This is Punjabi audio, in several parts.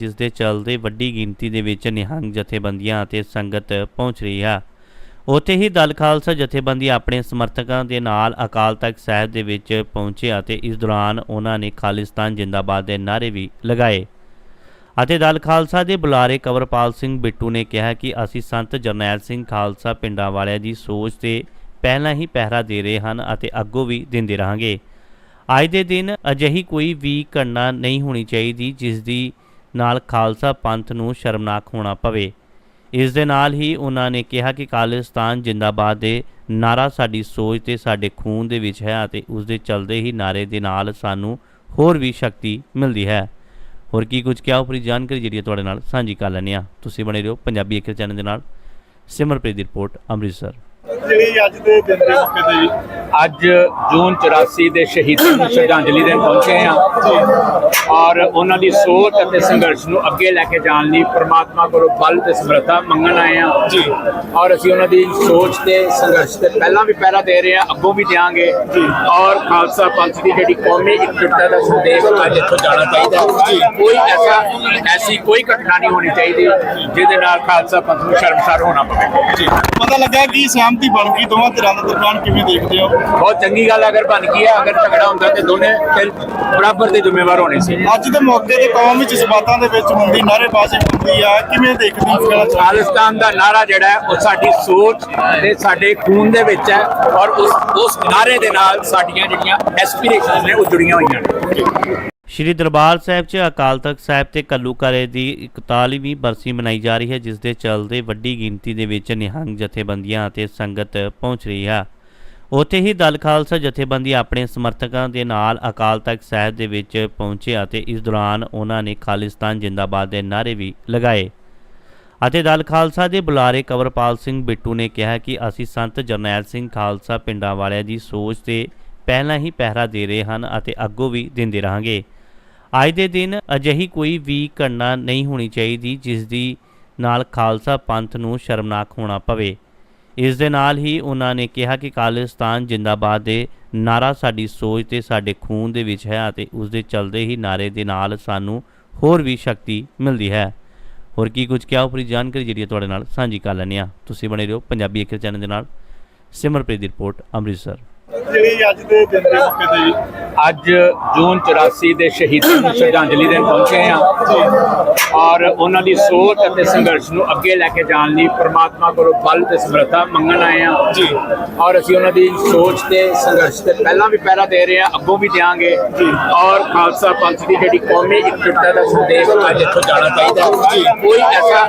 ਜਿਸ ਦੇ ਚੱਲਦੇ ਵੱਡੀ ਗਿਣਤੀ ਦੇ ਵਿੱਚ ਨਿਹੰਗ ਜਥੇਬੰਦੀਆਂ ਅਤੇ ਸੰਗਤ ਪਹੁੰਚ ਰਹੀ ਹੈ ਉੱਥੇ ਹੀ ਦਲ ਖਾਲਸਾ ਜਥੇਬੰਦੀ ਆਪਣੇ ਸਮਰਥਕਾਂ ਦੇ ਨਾਲ ਅਕਾਲ ਤਖਤ ਸਾਹਿਬ ਦੇ ਵਿੱਚ ਪਹੁੰਚੇ ਅਤੇ ਇਸ ਦੌਰਾਨ ਉਹਨਾਂ ਨੇ ਖਾਲਿਸਤਾਨ ਜਿੰਦਾਬਾਦ ਦੇ ਨਾਅਰੇ ਵੀ ਲਗਾਏ। ਅਤੇ ਦਲ ਖਾਲਸਾ ਦੇ ਬੁਲਾਰੇ ਕਵਰਪਾਲ ਸਿੰਘ ਬਿੱਟੂ ਨੇ ਕਿਹਾ ਕਿ ਅਸੀਂ ਸੰਤ ਜਰਨੈਲ ਸਿੰਘ ਖਾਲਸਾ ਪਿੰਡਾਂ ਵਾਲਿਆਂ ਦੀ ਸੋਚ ਤੇ ਪਹਿਲਾਂ ਹੀ ਪਹਿਰਾ ਦੇ ਰਹੇ ਹਨ ਅਤੇ ਅੱਗੋਂ ਵੀ ਦਿੰਦੇ ਰਹਾਂਗੇ। ਅੱਜ ਦੇ ਦਿਨ ਅਜਿਹੀ ਕੋਈ ਵੀ ਘਟਨਾ ਨਹੀਂ ਹੋਣੀ ਚਾਹੀਦੀ ਜਿਸ ਦੀ ਨਾਲ ਖਾਲਸਾ ਪੰਥ ਨੂੰ ਸ਼ਰਮਨਾਕ ਹੋਣਾ ਪਵੇ। ਇਸ ਦੇ ਨਾਲ ਹੀ ਉਹਨਾਂ ਨੇ ਕਿਹਾ ਕਿ ਖਾਲਿਸਤਾਨ ਜਿੰਦਾਬਾਦ ਦੇ ਨਾਰਾ ਸਾਡੀ ਸੋਚ ਤੇ ਸਾਡੇ ਖੂਨ ਦੇ ਵਿੱਚ ਹੈ ਅਤੇ ਉਸ ਦੇ ਚਲਦੇ ਹੀ ਨਾਰੇ ਦੇ ਨਾਲ ਸਾਨੂੰ ਹੋਰ ਵੀ ਸ਼ਕਤੀ ਮਿਲਦੀ ਹੈ। ਹੋਰ ਕੀ ਕੁਝ ਕਿਹਾ? ਉਪਰੀ ਜਾਣਕਾਰੀ ਜਿਹੜੀ ਤੁਹਾਡੇ ਨਾਲ ਸਾਂਝੀ ਕਰ ਲੈਂਦੇ ਹਾਂ। ਤੁਸੀਂ ਬਣੇ ਰਹੋ ਪੰਜਾਬੀ ਅਖਰ ਚੈਨਲ ਦੇ ਨਾਲ। ਸਿਮਰਪ੍ਰੀਤ ਦੀ ਰਿਪੋਰਟ, ਅੰਮ੍ਰਿਤਸਰ। ਜਿਹੜੀ ਅੱਜ ਦੇ ਦਿਨ ਦੇ ਮੌਕੇ ਤੇ ਜੀ। ਅੱਜ ਜੂਨ 84 ਦੇ ਸ਼ਹੀਦਾਂ ਨੂੰ ਸ਼ਰਧਾਂਜਲੀ ਦੇਣ ਪਹੁੰਚੇ ਹਾਂ ਔਰ ਉਹਨਾਂ ਦੀ ਸੋਚ ਅਤੇ ਸੰਘਰਸ਼ ਨੂੰ ਅੱਗੇ ਲੈ ਕੇ ਜਾਣ ਲਈ ਪ੍ਰਮਾਤਮਾ ਕੋਲੋਂ ਬਲ ਤੇ ਸਮਰੱਥਾ ਮੰਗਣ ਆਏ ਹਾਂ। ਜੀ। ਔਰ ਅਸੀਂ ਉਹਨਾਂ ਦੀ ਸੋਚ ਤੇ ਸੰਘਰਸ਼ ਤੇ ਪਹਿਲਾਂ ਵੀ ਪਹਿਰਾ ਦੇ ਰਹੇ ਹਾਂ ਅੱਗੋਂ ਵੀ ਦਿਆਂਗੇ। ਔਰ ਖਾਲਸਾ ਪੰਥ ਦੀ ਜਿਹੜੀ ਕੌਮੀ ਇਕਜੁੱਟਤਾ ਦਾ ਸੰਦੇਸ਼ ਅੱਜ ਇੱਥੋਂ ਜਾਣਾ ਚਾਹੀਦਾ ਕੋਈ ਐਸਾ ਐਸੀ ਕੋਈ ਘਟਨਾ ਨਹੀਂ ਹੋਣੀ ਚਾਹੀਦੀ ਜਿਹਦੇ ਨਾਲ ਖਾਲਸਾ ਪੰਥ ਨੂੰ ਸ਼ਰਮਸਾਰ ਹੋਣਾ ਪਵੇ ਜੀ। ਪਤਾ ਲੱਗਾ ਕਿ ਸਹਿਮਤੀ ਬਣ ਗਈ ਦੋਵਾਂ ਧਿਰਾਂ ਦੇ ਦਰਮਿਆਨ ਕਿਵੇਂ ਦੇਖਦੇ ਹੋ? ਬਹੁਤ ਚੰਗੀ ਗੱਲ ਹੈ ਅਗਰ ਬਣ ਗਈ ਹੈ ਅਗਰ ਝਗੜਾ ਹੁੰਦਾ ਤੇ ਦੋਨੇ ਫਿਰ ਬਰਾਬਰ ਦੇ ਜ਼ਿੰਮੇਵਾਰ ਹੋਣੇ ਸੀ। ਅੱਜ ਦੇ ਮੌਕੇ ਤੇ ਕੌਮ ਵਿੱਚ ਜਜ਼ਬਾਤਾਂ ਦੇ ਵਿੱਚ ਹੁੰਦੀ ਨਾਅਰੇਬਾਜ਼ੀ ਹੁੰਦੀ ਆ ਕਿਵੇਂ ਦੇਖਦੇ ਹੋ ਇਸ ਖਾਲਿਸਤਾਨ ਦਾ ਨਾਰਾ ਜਿਹੜਾ ਹੈ ਉਹ ਸਾਡੀ ਸੋਚ ਤੇ ਸਾਡੇ ਖੂਨ ਦੇ ਵਿੱਚ ਹੈ ਔਰ ਉਸ ਉਸ ਨਾਰੇ ਦੇ ਨਾਲ ਸਾਡੀਆਂ ਜਿਹੜੀਆਂ ਐਸਪੀਰੇਸ਼ਨਸ ਨੇ ਉਹ ਜੁੜੀਆਂ ਹੋਈਆਂ ਨੇ। ਸ਼੍ਰੀ ਦਰਬਾਰ ਸਾਹਿਬ 'ਚ ਅਕਾਲ ਤਖਤ ਸਾਹਿਬ ਤੇ ਕੱਲੂਕਾਰੇ ਦੀ 41ਵੀਂ ਬਰਸੀ ਮਨਾਈ ਜਾ ਰਹੀ ਹੈ, ਜਿਸ ਦੇ ਚੱਲਦੇ ਵੱਡੀ ਗਿਣਤੀ ਦੇ ਵਿੱਚ ਨਿਹੰਗ ਜਥੇਬੰਦੀਆਂ ਅਤੇ ਸੰਗਤ ਪਹੁੰਚ ਰਹੀ ਹੈ। ਉੱਥੇ ਹੀ ਦਲ ਖਾਲਸਾ ਜਥੇਬੰਦੀ ਆਪਣੇ ਸਮਰਥਕਾਂ ਦੇ ਨਾਲ ਅਕਾਲ ਤਖਤ ਸਾਹਿਬ ਦੇ ਵਿੱਚ ਪਹੁੰਚੇ ਅਤੇ ਇਸ ਦੌਰਾਨ ਉਹਨਾਂ ਨੇ ਖਾਲਿਸਤਾਨ ਜਿੰਦਾਬਾਦ ਦੇ ਨਾਅਰੇ ਵੀ ਲਗਾਏ। ਅਤੇ ਦਲ ਖਾਲਸਾ ਦੇ ਬੁਲਾਰੇ ਕਵਰਪਾਲ ਸਿੰਘ ਬਿੱਟੂ ਨੇ ਕਿਹਾ ਕਿ ਅਸੀਂ ਸੰਤ ਜਰਨੈਲ ਸਿੰਘ ਖਾਲਸਾ ਪਿੰਡਾਂ ਵਾਲਿਆਂ ਦੀ ਸੋਚ ਤੇ ਪਹਿਲਾਂ ਹੀ ਪਹਿਰਾ ਦੇ ਰਹੇ ਹਨ ਅਤੇ ਅੱਗੋਂ ਵੀ ਦਿੰਦੇ ਰਹਾਂਗੇ। ਅੱਜ ਦੇ ਦਿਨ ਅਜਿਹੀ ਕੋਈ ਵੀ ਘਟਨਾ ਨਹੀਂ ਹੋਣੀ ਚਾਹੀਦੀ ਜਿਸ ਦੀ ਨਾਲ ਖਾਲਸਾ ਪੰਥ ਨੂੰ ਸ਼ਰਮਨਾਕ ਹੋਣਾ ਪਵੇ। ਇਸ ਦੇ ਨਾਲ ਹੀ ਉਹਨਾਂ ਨੇ ਕਿਹਾ ਕਿ ਖਾਲਿਸਤਾਨ ਜਿੰਦਾਬਾਦ ਦੇ ਨਾਰਾ ਸਾਡੀ ਸੋਚ ਤੇ ਸਾਡੇ ਖੂਨ ਦੇ ਵਿੱਚ ਹੈ ਅਤੇ ਉਸ ਦੇ ਚਲਦੇ ਹੀ ਨਾਰੇ ਦੇ ਨਾਲ ਸਾਨੂੰ ਹੋਰ ਵੀ ਸ਼ਕਤੀ ਮਿਲਦੀ ਹੈ। ਹੋਰ ਕੀ ਕੁਝ ਕਿਹਾ? ਉਪਰੀ ਜਾਣਕਾਰੀ ਜਿਹੜੀ ਤੁਹਾਡੇ ਨਾਲ ਸਾਂਝੀ ਕਰ ਲੈਂਦੇ ਹਾਂ। ਤੁਸੀਂ ਬਣੇ ਰਹੋ ਪੰਜਾਬੀ ਅਖਰ ਚੈਨਲ ਦੇ ਨਾਲ। ਸਿਮਰਪ੍ਰੀਤ ਦੀ ਰਿਪੋਰਟ, ਅੰਮ੍ਰਿਤਸਰ। ਜਿਹੜੀ ਅੱਜ ਦੇ ਦਿਨ ਦੇ ਮੌਕੇ ਤੇ ਜੀ। ਅੱਜ ਜੂਨ 84 ਦੇ ਸ਼ਹੀਦਾਂ ਨੂੰ ਸ਼ਰਧਾਂਜਲੀ ਦੇਣ ਪਹੁੰਚੇ ਹਾਂ। ਔਰ ਉਹਨਾਂ ਦੀ ਸੋਚ ਅਤੇ ਸੰਘਰਸ਼ ਨੂੰ ਅੱਗੇ ਲੈ ਕੇ ਜਾਣ ਲਈ ਪ੍ਰਮਾਤਮਾ ਕੋਲੋਂ ਬਲ ਤੇ ਸਮਰੱਥਾ ਮੰਗਣ ਆਏ ਹਾਂ। ਜੀ। ਔਰ ਅਸੀਂ ਉਹਨਾਂ ਦੀ ਸੋਚ ਤੇ ਸੰਘਰਸ਼ ਤੇ ਪਹਿਲਾਂ ਵੀ ਪਹਿਰਾ ਦੇ ਰਹੇ ਹਾਂ ਅੱਗੋਂ ਵੀ ਦਿਆਂਗੇ। ਔਰ ਖਾਲਸਾ ਪੰਥ ਦੀ ਜਿਹੜੀ ਕੌਮੀ ਇਕਜੁੱਟਤਾ ਦਾ ਸੰਦੇਸ਼ ਅੱਜ ਇੱਥੋਂ ਜਾਣਾ ਚਾਹੀਦਾ ਕੋਈ ਐਸਾ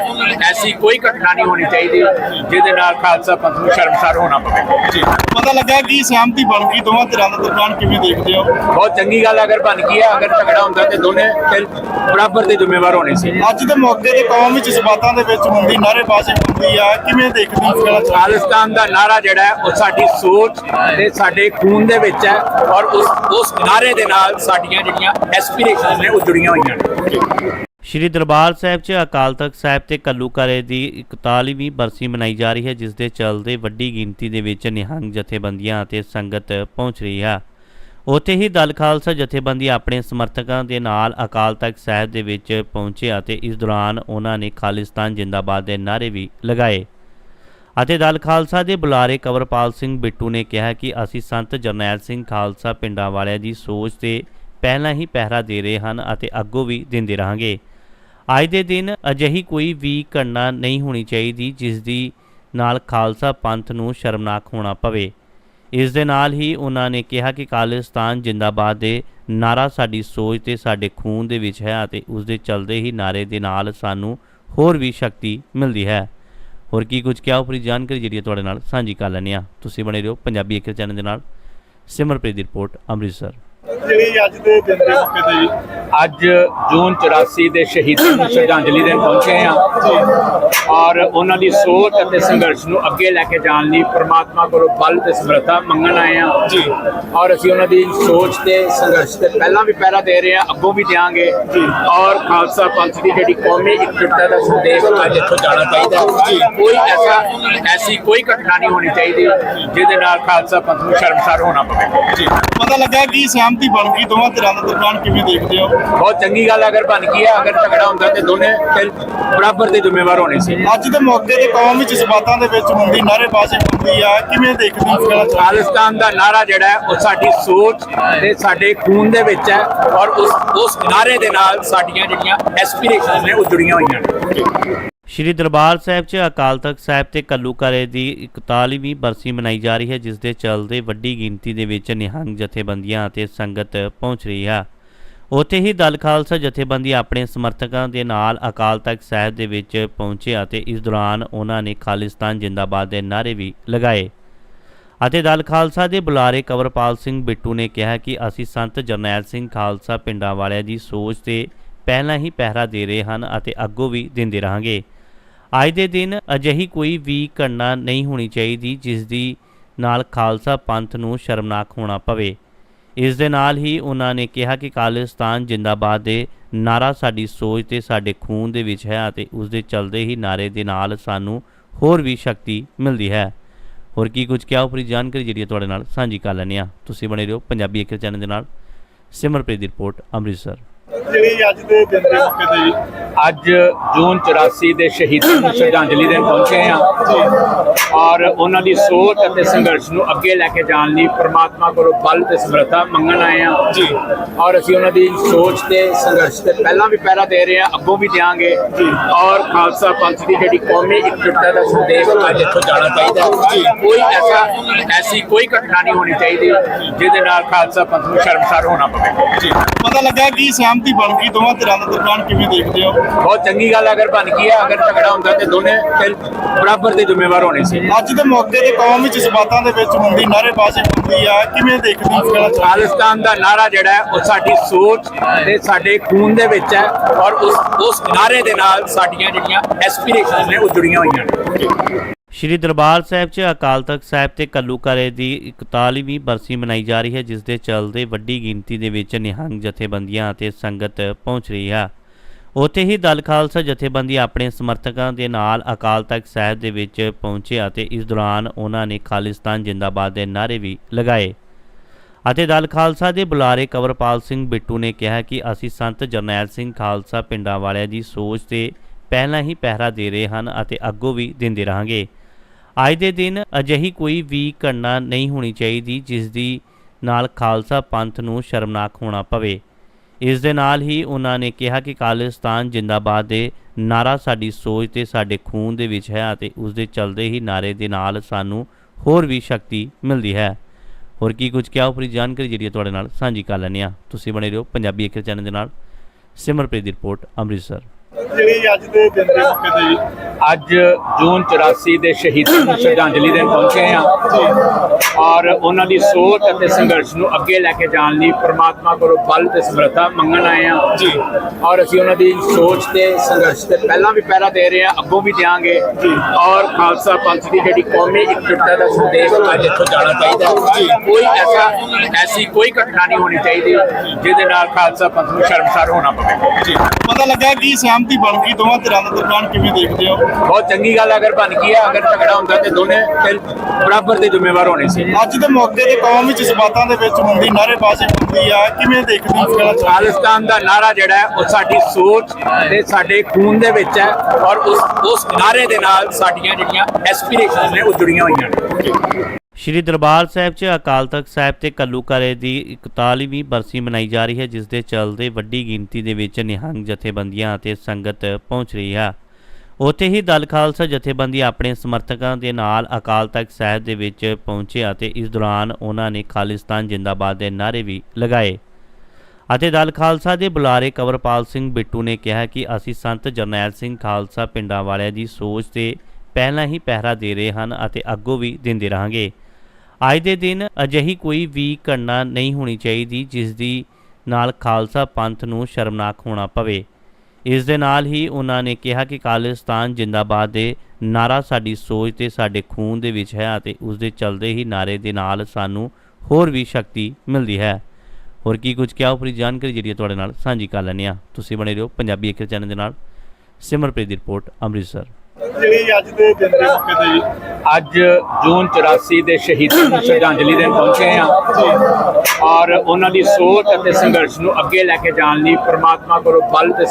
ਐਸੀ ਕੋਈ ਘਟਨਾ ਨਹੀਂ ਹੋਣੀ ਚਾਹੀਦੀ ਜਿਹਦੇ ਨਾਲ ਖਾਲਸਾ ਪੰਥ ਨੂੰ ਸ਼ਰਮਸਾਰ ਹੋਣਾ ਪਵੇ ਜੀ। ਪਤਾ ਲੱਗਾ ਕਿ ਸਹਿਮਤੀ ਬਣ ਗਈ ਦੋਵਾਂ ਧਿਰਾਂ ਦੇ ਦਰਮਿਆਨ ਕਿਵੇਂ ਦੇਖਦੇ ਹੋ? ਬਹੁਤ ਚੰਗੀ ਗੱਲ ਅਗਰ ਬਣ ਗਈ ਹੈ ਅਗਰ ਝਗੜਾ ਹੁੰਦਾ ਤੇ ਦੋਨੇ ਬਰਾਬਰ ਦੇ ਜ਼ਿੰਮੇਵਾਰ ਹੋਣੇ ਸੀ। ਅੱਜ ਦੇ ਮੌਕੇ ਤੇ ਕੌਮ ਵਿੱਚ ਜਜ਼ਬਾਤਾਂ ਦੇ ਵਿੱਚ ਹੁੰਦੀ ਨਾਅਰੇਬਾਜ਼ੀ ਹੁੰਦੀ ਆ ਕਿਵੇਂ ਦੇਖਦੇ ਹੋ ਗੱਲ ਖਾਲਿਸਤਾਨ ਦਾ ਨਾਰਾ ਜਿਹੜਾ ਹੈ ਉਹ ਸਾਡੀ ਸੋਚ ਤੇ ਸਾਡੇ ਖੂਨ ਦੇ ਵਿੱਚ ਹੈ ਔਰ ਉਸ ਉਸ ਨਾਰੇ ਦੇ ਨਾਲ ਸਾਡੀਆਂ ਜਿਹੜੀਆਂ ਐਸਪੀਰੇਸ਼ਨਸ ਨੇ ਉਹ ਜੁੜੀਆਂ ਹੋਈਆਂ ਨੇ। ਸ਼੍ਰੀ ਦਰਬਾਰ ਸਾਹਿਬ 'ਚ ਅਕਾਲ ਤਖਤ ਸਾਹਿਬ ਤੇ ਕੱਲੂਕਾਰੇ ਦੀ 41ਵੀਂ ਬਰਸੀ ਮਨਾਈ ਜਾ ਰਹੀ ਹੈ, ਜਿਸ ਦੇ ਚੱਲਦੇ ਵੱਡੀ ਗਿਣਤੀ ਦੇ ਵਿੱਚ ਨਿਹੰਗ ਜਥੇਬੰਦੀਆਂ ਅਤੇ ਸੰਗਤ ਪਹੁੰਚ ਰਹੀ ਹੈ। ਉੱਥੇ ਹੀ ਦਲ ਖਾਲਸਾ ਜਥੇਬੰਦੀ ਆਪਣੇ ਸਮਰਥਕਾਂ ਦੇ ਨਾਲ ਅਕਾਲ ਤਖਤ ਸਾਹਿਬ ਦੇ ਵਿੱਚ ਪਹੁੰਚੇ ਅਤੇ ਇਸ ਦੌਰਾਨ ਉਹਨਾਂ ਨੇ ਖਾਲਿਸਤਾਨ ਜਿੰਦਾਬਾਦ ਦੇ ਨਾਅਰੇ ਵੀ ਲਗਾਏ। ਅਤੇ ਦਲ ਖਾਲਸਾ ਦੇ ਬੁਲਾਰੇ ਕਵਰਪਾਲ ਸਿੰਘ ਬਿੱਟੂ ਨੇ ਕਿਹਾ ਕਿ ਅਸੀਂ ਸੰਤ ਜਰਨੈਲ ਸਿੰਘ ਖਾਲਸਾ ਪਿੰਡਾਂ ਵਾਲਿਆਂ ਦੀ ਸੋਚ ਤੇ ਪਹਿਲਾਂ ਹੀ ਪਹਿਰਾ ਦੇ ਰਹੇ ਹਨ ਅਤੇ ਅੱਗੋਂ ਵੀ ਦਿੰਦੇ ਰਹਾਂਗੇ। ਅੱਜ ਦੇ ਦਿਨ ਅਜਿਹੀ ਕੋਈ ਵੀ ਘਟਨਾ ਨਹੀਂ ਹੋਣੀ ਚਾਹੀਦੀ ਜਿਸ ਦੀ ਨਾਲ ਖਾਲਸਾ ਪੰਥ ਨੂੰ ਸ਼ਰਮਨਾਕ ਹੋਣਾ ਪਵੇ। ਇਸ ਦੇ ਨਾਲ ਹੀ ਉਹਨਾਂ ਨੇ ਕਿਹਾ ਕਿ ਖਾਲਿਸਤਾਨ ਜਿੰਦਾਬਾਦ ਦੇ ਨਾਰਾ ਸਾਡੀ ਸੋਚ ਤੇ ਸਾਡੇ ਖੂਨ ਦੇ ਵਿੱਚ ਹੈ ਅਤੇ ਉਸ ਦੇ ਚਲਦੇ ਹੀ ਨਾਰੇ ਦੇ ਨਾਲ ਸਾਨੂੰ ਹੋਰ ਵੀ ਸ਼ਕਤੀ ਮਿਲਦੀ ਹੈ। ਹੋਰ ਕੀ ਕੁਝ ਕਿਹਾ ਉਪਰੀ ਜਾਣਕਾਰੀ ਜਿਹੜੀ ਹੈ ਤੁਹਾਡੇ ਨਾਲ ਸਾਂਝੀ ਕਰ ਲੈਂਦੇ ਹਾਂ। ਤੁਸੀਂ ਬਣੇ ਰਹੋ ਪੰਜਾਬੀ ਅਖਰ ਚੈਨਲ ਦੇ ਨਾਲ। ਸਿਮਰਪ੍ਰੀਤ ਦੀ ਰਿਪੋਰਟ, ਅੰਮ੍ਰਿਤਸਰ। ਜਿਹੜੀ ਅੱਜ ਦੇ ਦਿਨ ਦੇ ਮੌਕੇ ਤੇ ਜੀ। ਅੱਜ ਜੂਨ 84 ਦੇ ਸ਼ਹੀਦਾਂ ਨੂੰ ਸ਼ਰਧਾਂਜਲੀ ਦੇਣ ਪਹੁੰਚੇ ਹਾਂ। ਔਰ ਉਹਨਾਂ ਦੀ ਸੋਚ ਅਤੇ ਸੰਘਰਸ਼ ਨੂੰ ਅੱਗੇ ਲੈ ਕੇ ਜਾਣ ਲਈ ਪ੍ਰਮਾਤਮਾ ਕੋਲੋਂ ਬਲ ਤੇ ਸਮਰੱਥਾ ਮੰਗਣ ਆਏ ਹਾਂ। ਜੀ। ਔਰ ਅਸੀਂ ਉਹਨਾਂ ਦੀ ਸੋਚ ਤੇ ਸੰਘਰਸ਼ ਤੇ ਪਹਿਲਾਂ ਵੀ ਪਹਿਰਾ ਦੇ ਰਹੇ ਹਾਂ ਅੱਗੋਂ ਵੀ ਦਿਆਂਗੇ। ਔਰ ਖਾਲਸਾ ਪੰਥ ਦੀ ਜਿਹੜੀ ਕੌਮੀ ਇਕਜੁੱਟਤਾ ਦਾ ਸੰਦੇਸ਼ ਅੱਜ ਇੱਥੋਂ ਜਾਣਾ ਚਾਹੀਦਾ ਕੋਈ ਐਸਾ ਐਸੀ ਕੋਈ ਘਟਨਾ ਨਹੀਂ ਹੋਣੀ ਚਾਹੀਦੀ ਜਿਹਦੇ ਨਾਲ ਖਾਲਸਾ ਪੰਥ ਨੂੰ ਸ਼ਰਮਸਾਰ ਹੋਣਾ ਪਵੇ। ਜੀ। ਪਤਾ ਲੱਗਾ ਕਿ ਸਹਿਮਤੀ ਸਹਿਮਤੀ ਬਣ ਗਈ ਦੋਵਾਂ ਧਿਰਾਂ ਦੇ ਦਰਮਿਆਨ ਕਿਵੇਂ ਦੇਖਦੇ ਹੋ? ਬਹੁਤ ਚੰਗੀ ਗੱਲ ਹੈ ਅਗਰ ਬਣ ਗਈ ਹੈ ਅਗਰ ਝਗੜਾ ਹੁੰਦਾ ਤੇ ਦੋਨੇ ਫਿਰ ਬਰਾਬਰ ਦੇ ਜ਼ਿੰਮੇਵਾਰ ਹੋਣੇ ਸੀ। ਅੱਜ ਦੇ ਮੌਕੇ ਤੇ ਕੌਮ ਵਿੱਚ ਜਜ਼ਬਾਤਾਂ ਦੇ ਵਿੱਚ ਹੁੰਦੀ ਨਾਅਰੇਬਾਜ਼ੀ ਹੁੰਦੀ ਆ ਕਿਵੇਂ ਦੇਖਦੇ ਹੋ ਇਸ ਗੱਲ ਨੂੰ? ਖਾਲਿਸਤਾਨ ਦਾ ਨਾਰਾ ਜਿਹੜਾ ਹੈ ਉਹ ਸਾਡੀ ਸੋਚ ਤੇ ਸਾਡੇ ਖੂਨ ਦੇ ਵਿੱਚ ਹੈ ਔਰ ਉਸ ਉਸ ਨਾਰੇ ਦੇ ਨਾਲ ਸਾਡੀਆਂ ਜਿਹੜੀਆਂ ਐਸਪੀਰੇਸ਼ਨਸ ਨੇ ਉਹ ਜੁੜੀਆਂ ਹੋਈਆਂ ਨੇ। ਸ਼੍ਰੀ ਦਰਬਾਰ ਸਾਹਿਬ 'ਚ ਅਕਾਲ ਤਖਤ ਸਾਹਿਬ ਤੇ ਕੱਲੂਕਾਰੇ ਦੀ 41ਵੀਂ ਬਰਸੀ ਮਨਾਈ ਜਾ ਰਹੀ ਹੈ, ਜਿਸ ਦੇ ਚੱਲਦੇ ਵੱਡੀ ਗਿਣਤੀ ਦੇ ਵਿੱਚ ਨਿਹੰਗ ਜਥੇਬੰਦੀਆਂ ਅਤੇ ਸੰਗਤ ਪਹੁੰਚ ਰਹੀ ਹੈ। ਉੱਥੇ ਹੀ ਦਲ ਖਾਲਸਾ ਜਥੇਬੰਦੀ ਆਪਣੇ ਸਮਰਥਕਾਂ ਦੇ ਨਾਲ ਅਕਾਲ ਤਖਤ ਸਾਹਿਬ ਦੇ ਵਿੱਚ ਪਹੁੰਚੇ ਅਤੇ ਇਸ ਦੌਰਾਨ ਉਹਨਾਂ ਨੇ ਖਾਲਿਸਤਾਨ ਜਿੰਦਾਬਾਦ ਦੇ ਨਾਅਰੇ ਵੀ ਲਗਾਏ। ਅਤੇ ਦਲ ਖਾਲਸਾ ਦੇ ਬੁਲਾਰੇ ਕਵਰਪਾਲ ਸਿੰਘ ਬਿੱਟੂ ਨੇ ਕਿਹਾ ਕਿ ਅਸੀਂ ਸੰਤ ਜਰਨੈਲ ਸਿੰਘ ਖਾਲਸਾ ਪਿੰਡਾਂ ਵਾਲਿਆਂ ਦੀ ਸੋਚ ਤੇ ਪਹਿਲਾਂ ਹੀ ਪਹਿਰਾ ਦੇ ਰਹੇ ਹਨ ਅਤੇ ਅੱਗੋਂ ਵੀ ਦਿੰਦੇ ਰਹਾਂਗੇ। ਅੱਜ ਦੇ ਦਿਨ ਅਜਿਹੀ ਕੋਈ ਵੀ ਘਟਨਾ ਨਹੀਂ ਹੋਣੀ ਚਾਹੀਦੀ ਜਿਸ ਦੀ ਨਾਲ ਖਾਲਸਾ ਪੰਥ ਨੂੰ ਸ਼ਰਮਨਾਕ ਹੋਣਾ ਪਵੇ। ਇਸ ਦੇ ਨਾਲ ਹੀ ਉਹਨਾਂ ਨੇ ਕਿਹਾ ਕਿ ਖਾਲਿਸਤਾਨ ਜਿੰਦਾਬਾਦ ਦੇ ਨਾਰਾ ਸਾਡੀ ਸੋਚ ਤੇ ਸਾਡੇ ਖੂਨ ਦੇ ਵਿੱਚ ਹੈ ਅਤੇ ਉਸ ਦੇ ਚਲਦੇ ਹੀ ਨਾਰੇ ਦੇ ਨਾਲ ਸਾਨੂੰ ਹੋਰ ਵੀ ਸ਼ਕਤੀ ਮਿਲਦੀ ਹੈ। ਹੋਰ ਕੀ ਕੁਝ ਕਿਹਾ? ਉਪਰੀ ਜਾਣਕਾਰੀ ਜਿਹੜੀ ਤੁਹਾਡੇ ਨਾਲ ਸਾਂਝੀ ਕਰ ਲੈਂਦੇ ਹਾਂ। ਤੁਸੀਂ ਬਣੇ ਰਹੋ ਪੰਜਾਬੀ ਅਖਰ ਚੈਨਲ ਦੇ ਨਾਲ। ਸਿਮਰਪ੍ਰੀਤ ਦੀ ਰਿਪੋਰਟ, ਅੰਮ੍ਰਿਤਸਰ। ਜਿਹੜੀ ਅੱਜ ਦੇ ਦਿਨ ਦੇ ਮੌਕੇ ਤੇ ਜੀ। ਅੱਜ ਜੂਨ 84 ਦੇ ਸ਼ਹੀਦਾਂ ਨੂੰ ਸ਼ਰਧਾਂਜਲੀ ਦੇਣ ਪਹੁੰਚੇ ਹਾਂ। ਔਰ ਉਹਨਾਂ ਦੀ ਸੋਚ ਅਤੇ ਸੰਘਰਸ਼ ਨੂੰ ਅੱਗੇ ਲੈ ਕੇ ਜਾਣ ਲਈ ਪ੍ਰਮਾਤਮਾ ਕੋਲੋਂ ਬਲ ਤੇ ਸਮਰੱਥਾ ਮੰਗਣ ਆਏ ਹਾਂ। ਜੀ। ਔਰ ਅਸੀਂ ਉਹਨਾਂ ਦੀ ਸੋਚ ਤੇ ਸੰਘਰਸ਼ ਤੇ ਪਹਿਲਾਂ ਵੀ ਪਹਿਰਾ ਦੇ ਰਹੇ ਹਾਂ ਅੱਗੋਂ ਵੀ ਦਿਆਂਗੇ। ਔਰ ਖਾਲਸਾ ਪੰਥ ਦੀ ਜਿਹੜੀ ਕੌਮੀ ਇਕਜੁੱਟਤਾ ਦਾ ਸੰਦੇਸ਼ ਅੱਜ ਇੱਥੋਂ ਜਾਣਾ ਚਾਹੀਦਾ ਕੋਈ ਐਸਾ ਐਸੀ ਕੋਈ ਘਟਨਾ ਨਹੀਂ ਹੋਣੀ ਚਾਹੀਦੀ ਜਿਹਦੇ ਨਾਲ ਖਾਲਸਾ ਪੰਥ ਨੂੰ ਸ਼ਰਮਸਾਰ ਹੋਣਾ ਪਵੇ। ਜੀ। ਪਤਾ ਲੱਗਾ ਕਿ ਸਹਿਮਤੀ ਬਣ ਗਈ ਦੋਵਾਂ ਧਿਰਾਂ ਦੇ ਦਰਮਿਆਨ ਕਿਵੇਂ ਦੇਖਦੇ ਹੋ? ਬਹੁਤ ਚੰਗੀ ਗੱਲ ਹੈ ਅਗਰ ਬਣ ਗਈ ਹੈ ਅਗਰ ਝਗੜਾ ਹੁੰਦਾ ਤੇ ਦੋਨੇ ਬਰਾਬਰ ਦੇ ਜ਼ਿੰਮੇਵਾਰ ਹੋਣੇ ਸੀ। ਅੱਜ ਦੇ ਮੌਕੇ ਤੇ ਕੌਮ ਵਿੱਚ ਜਜ਼ਬਾਤਾਂ ਦੇ ਵਿੱਚ ਹੁੰਦੀ ਨਾਅਰੇਬਾਜ਼ੀ ਹੁੰਦੀ ਆ। ਕਿਵੇਂ ਦੇਖਦੇ ਹੋ ਇਸ? ਖਾਲਿਸਤਾਨ ਦਾ ਨਾਰਾ ਜਿਹੜਾ ਹੈ ਉਹ ਸਾਡੀ ਸੋਚ ਤੇ ਸਾਡੇ ਖੂਨ ਦੇ ਵਿੱਚ ਹੈ ਔਰ ਉਸ ਉਸ ਨਾਰੇ ਦੇ ਨਾਲ ਸਾਡੀਆਂ ਜਿਹੜੀਆਂ ਐਸਪੀਰੇਸ਼ਨਸ ਨੇ ਉਹ ਜੁੜੀਆਂ ਹੋਈਆਂ ਨੇ। ਸ਼੍ਰੀ ਦਰਬਾਰ ਸਾਹਿਬ 'ਚ ਅਕਾਲ ਤਖਤ ਸਾਹਿਬ ਤੇ ਕੱਲੂਕਾਰੇ ਦੀ 41ਵੀਂ ਬਰਸੀ ਮਨਾਈ ਜਾ ਰਹੀ ਹੈ ਜਿਸ ਦੇ ਚੱਲਦੇ ਵੱਡੀ ਗਿਣਤੀ ਦੇ ਵਿੱਚ ਨਿਹੰਗ ਜਥੇਬੰਦੀਆਂ ਅਤੇ ਸੰਗਤ ਪਹੁੰਚ ਰਹੀ ਹੈ। ਉੱਥੇ ਹੀ ਦਲ ਖਾਲਸਾ ਜਥੇਬੰਦੀ ਆਪਣੇ ਸਮਰਥਕਾਂ ਦੇ ਨਾਲ ਅਕਾਲ ਤਖਤ ਸਾਹਿਬ ਦੇ ਵਿੱਚ ਪਹੁੰਚੇ ਅਤੇ ਇਸ ਦੌਰਾਨ ਉਹਨਾਂ ਨੇ ਖਾਲਿਸਤਾਨ ਜਿੰਦਾਬਾਦ ਦੇ ਨਾਅਰੇ ਵੀ ਲਗਾਏ। ਅਤੇ ਦਲ ਖਾਲਸਾ ਦੇ ਬੁਲਾਰੇ ਕਵਰਪਾਲ ਸਿੰਘ ਬਿੱਟੂ ਨੇ ਕਿਹਾ ਕਿ ਅਸੀਂ ਸੰਤ ਜਰਨੈਲ ਸਿੰਘ ਖਾਲਸਾ ਪਿੰਡਾਂ ਵਾਲਿਆਂ ਦੀ ਸੋਚ ਤੇ ਪਹਿਲਾਂ ਹੀ ਪਹਿਰਾ ਦੇ ਰਹੇ ਹਨ ਅਤੇ ਅੱਗੋਂ ਵੀ ਦਿੰਦੇ ਰਹਾਂਗੇ। ਅੱਜ ਦੇ ਦਿਨ ਅਜਿਹੀ ਕੋਈ ਵੀ ਘਟਨਾ ਨਹੀਂ ਹੋਣੀ ਚਾਹੀਦੀ ਜਿਸ ਦੀ ਨਾਲ ਖਾਲਸਾ ਪੰਥ ਨੂੰ ਸ਼ਰਮਨਾਕ ਹੋਣਾ ਪਵੇ। ਇਸ ਦੇ ਨਾਲ ਹੀ ਉਹਨਾਂ ਨੇ ਕਿਹਾ ਕਿ ਖਾਲਿਸਤਾਨ ਜਿੰਦਾਬਾਦ ਦੇ ਨਾਰਾ ਸਾਡੀ ਸੋਚ ਤੇ ਸਾਡੇ ਖੂਨ ਦੇ ਵਿੱਚ ਹੈ ਅਤੇ ਉਸ ਦੇ ਚਲਦੇ ਹੀ ਨਾਰੇ ਦੇ ਨਾਲ ਸਾਨੂੰ ਹੋਰ ਵੀ ਸ਼ਕਤੀ ਮਿਲਦੀ ਹੈ। ਹੋਰ ਕੀ ਕੁਝ ਕਿਹਾ ਉਪਰੀ ਜਾਣਕਾਰੀ ਜਿਹੜੀ ਹੈ ਤੁਹਾਡੇ ਨਾਲ ਸਾਂਝੀ ਕਰ ਲੈਂਦੇ ਹਾਂ। ਤੁਸੀਂ ਬਣੇ ਰਹੋ ਪੰਜਾਬੀ ਅਖਰ ਚੈਨਲ ਦੇ ਨਾਲ। ਸਿਮਰਪ੍ਰੀਤ ਦੀ ਰਿਪੋਰਟ, ਅੰਮ੍ਰਿਤਸਰ। ਜਿਹੜੀ ਅੱਜ ਦੇ ਦਿਨ ਦੇ ਮੌਕੇ ਤੇ ਜੀ। ਅੱਜ ਜੂਨ 84 ਦੇ ਸ਼ਹੀਦਾਂ ਨੂੰ ਸ਼ਰਧਾਂਜਲੀ ਦੇਣ ਪਹੁੰਚੇ ਹਾਂ। ਔਰ ਉਹਨਾਂ ਦੀ ਸੋਚ ਅਤੇ ਸੰਘਰਸ਼ ਨੂੰ ਅੱਗੇ ਲੈ ਕੇ ਜਾਣ ਲਈ ਪ੍ਰਮਾਤਮਾ ਕੋਲੋਂ ਬਲ ਤੇ ਸਮਰੱਥਾ ਮੰਗਣ ਆਏ ਹਾਂ। ਜੀ। ਔਰ ਅਸੀਂ ਉਹਨਾਂ ਦੀ ਸੋਚ ਤੇ ਸੰਘਰਸ਼ ਤੇ ਪਹਿਲਾਂ ਵੀ ਪਹਿਰਾ ਦੇ ਰਹੇ ਹਾਂ ਅੱਗੋਂ ਵੀ ਦਿਆਂਗੇ। ਔਰ ਖਾਲਸਾ ਪੰਥ ਦੀ ਜਿਹੜੀ ਕੌਮੀ ਇਕਜੁੱਟਤਾ ਦਾ ਸੰਦੇਸ਼ ਅੱਜ ਇੱਥੋਂ ਜਾਣਾ ਚਾਹੀਦਾ ਕੋਈ ਐਸਾ ਐਸੀ ਕੋਈ ਘਟਨਾ ਨਹੀਂ ਹੋਣੀ ਚਾਹੀਦੀ ਜਿਹਦੇ ਨਾਲ ਖਾਲਸਾ ਪੰਥ ਨੂੰ ਸ਼ਰਮਸਾਰ ਹੋਣਾ ਪਵੇ ਜੀ। ਪਤਾ ਲੱਗਾ ਕਿ ਸਹਿਮਤੀ ਬਣ ਗਈ ਦੋਵਾਂ ਧਿਰਾਂ ਦੇ ਦਰਮਿਆਨ ਕਿਵੇਂ ਦੇਖਦੇ ਹੋ? ਬਹੁਤ ਚੰਗੀ ਗੱਲ ਹੈ ਅਗਰ ਬਣ ਗਈ ਹੈ ਅਗਰ ਝਗੜਾ ਹੁੰਦਾ ਤੇ ਦੋਨੇ ਫਿਰ ਬਰਾਬਰ ਦੇ ਜ਼ਿੰਮੇਵਾਰ ਹੋਣੇ ਸੀ। ਅੱਜ ਦੇ ਮੌਕੇ ਤੇ ਕੌਮ ਵਿੱਚ ਜਜ਼ਬਾਤਾਂ ਦੇ ਵਿੱਚ ਹੁੰਦੀ ਨਾਅਰੇਬਾਜ਼ੀ ਹੁੰਦੀ ਆ ਕਿਵੇਂ ਦੇਖਦੇ ਇਸ ਗੱਲ? ਖਾਲਿਸਤਾਨ ਦਾ ਨਾਰਾ ਜਿਹੜਾ ਹੈ ਉਹ ਸਾਡੀ ਸੋਚ ਤੇ ਸਾਡੇ ਖੂਨ ਦੇ ਵਿੱਚ ਹੈ ਔਰ ਉਸ ਉਸ ਨਾਰੇ ਦੇ ਨਾਲ ਸਾਡੀਆਂ ਜਿਹੜੀਆਂ ਐਸਪੀਰੇਸ਼ਨਸ ਨੇ ਉਹ ਜੁੜੀਆਂ ਹੋਈਆਂ ਨੇ। ਸ਼੍ਰੀ ਦਰਬਾਰ ਸਾਹਿਬ 'ਚ ਅਕਾਲ ਤਖਤ ਸਾਹਿਬ ਤੇ ਕੱਲੂਕਾਰੇ ਦੀ 41ਵੀਂ ਬਰਸੀ ਮਨਾਈ ਜਾ ਰਹੀ ਹੈ, ਜਿਸ ਦੇ ਚੱਲਦੇ ਵੱਡੀ ਗਿਣਤੀ ਦੇ ਵਿੱਚ ਨਿਹੰਗ ਜਥੇਬੰਦੀਆਂ ਅਤੇ ਸੰਗਤ ਪਹੁੰਚ ਰਹੀ ਹੈ। ਉੱਥੇ ਹੀ ਦਲ ਖਾਲਸਾ ਜਥੇਬੰਦੀ ਆਪਣੇ ਸਮਰਥਕਾਂ ਦੇ ਨਾਲ ਅਕਾਲ ਤਖਤ ਸਾਹਿਬ ਦੇ ਵਿੱਚ ਪਹੁੰਚੇ ਅਤੇ ਇਸ ਦੌਰਾਨ ਉਹਨਾਂ ਨੇ ਖਾਲਿਸਤਾਨ ਜਿੰਦਾਬਾਦ ਦੇ ਨਾਅਰੇ ਵੀ ਲਗਾਏ। ਅਤੇ ਦਲ ਖਾਲਸਾ ਦੇ ਬੁਲਾਰੇ ਕਵਰਪਾਲ ਸਿੰਘ ਬਿੱਟੂ ਨੇ ਕਿਹਾ ਕਿ ਅਸੀਂ ਸੰਤ ਜਰਨੈਲ ਸਿੰਘ ਖਾਲਸਾ ਪਿੰਡਾਂ ਵਾਲਿਆਂ ਦੀ ਸੋਚ ਤੇ ਪਹਿਲਾਂ ਹੀ ਪਹਿਰਾ ਦੇ ਰਹੇ ਹਨ ਅਤੇ ਅੱਗੋਂ ਵੀ ਦਿੰਦੇ ਰਹਾਂਗੇ। ਅੱਜ ਦੇ ਦਿਨ ਅਜਿਹੀ ਕੋਈ ਵੀ ਘਟਨਾ ਨਹੀਂ ਹੋਣੀ ਚਾਹੀਦੀ ਜਿਸ ਦੀ ਨਾਲ ਖਾਲਸਾ ਪੰਥ ਨੂੰ ਸ਼ਰਮਨਾਕ ਹੋਣਾ ਪਵੇ। ਇਸ ਦੇ ਨਾਲ ਹੀ ਉਹਨਾਂ ਨੇ ਕਿਹਾ ਕਿ ਖਾਲਿਸਤਾਨ ਜਿੰਦਾਬਾਦ ਦੇ ਨਾਰਾ ਸਾਡੀ ਸੋਚ ਤੇ ਸਾਡੇ ਖੂਨ ਦੇ ਵਿੱਚ ਹੈ ਅਤੇ ਉਸ ਦੇ ਚਲਦੇ ਹੀ ਨਾਰੇ ਦੇ ਨਾਲ ਸਾਨੂੰ ਹੋਰ ਵੀ ਸ਼ਕਤੀ ਮਿਲਦੀ ਹੈ। ਹੋਰ ਕੀ ਕੁਝ ਕਿਹਾ? ਉਪਰੀ ਜਾਣਕਾਰੀ ਜਿਹੜੀ ਹੈ ਤੁਹਾਡੇ ਨਾਲ ਸਾਂਝੀ ਕਰ ਲੈਂਦੇ ਹਾਂ। ਤੁਸੀਂ ਬਣੇ ਰਹੋ ਪੰਜਾਬੀ ਅਖਰ ਚੈਨਲ ਦੇ ਨਾਲ। ਸਿਮਰਪ੍ਰੀਤ ਦੀ ਰਿਪੋਰਟ, ਅੰਮ੍ਰਿਤਸਰ। ਜਿਹੜੀ ਅੱਜ ਦੇ ਦਿਨ ਦੇ ਮੌਕੇ ਤੇ ਜੀ। ਅੱਜ ਜੂਨ 84 ਦੇ ਸ਼ਹੀਦਾਂ ਨੂੰ ਸ਼ਰਧਾਂਜਲੀ ਦੇਣ ਪਹੁੰਚੇ ਹਾਂ ਔਰ ਉਹਨਾਂ ਦੀ ਸੋਚ ਅਤੇ ਸੰਘਰਸ਼ ਨੂੰ ਅੱਗੇ ਲੈ ਕੇ ਜਾਣ ਲਈ ਪ੍ਰਮਾਤਮਾ ਕੋਲੋਂ ਬਲ ਤੇ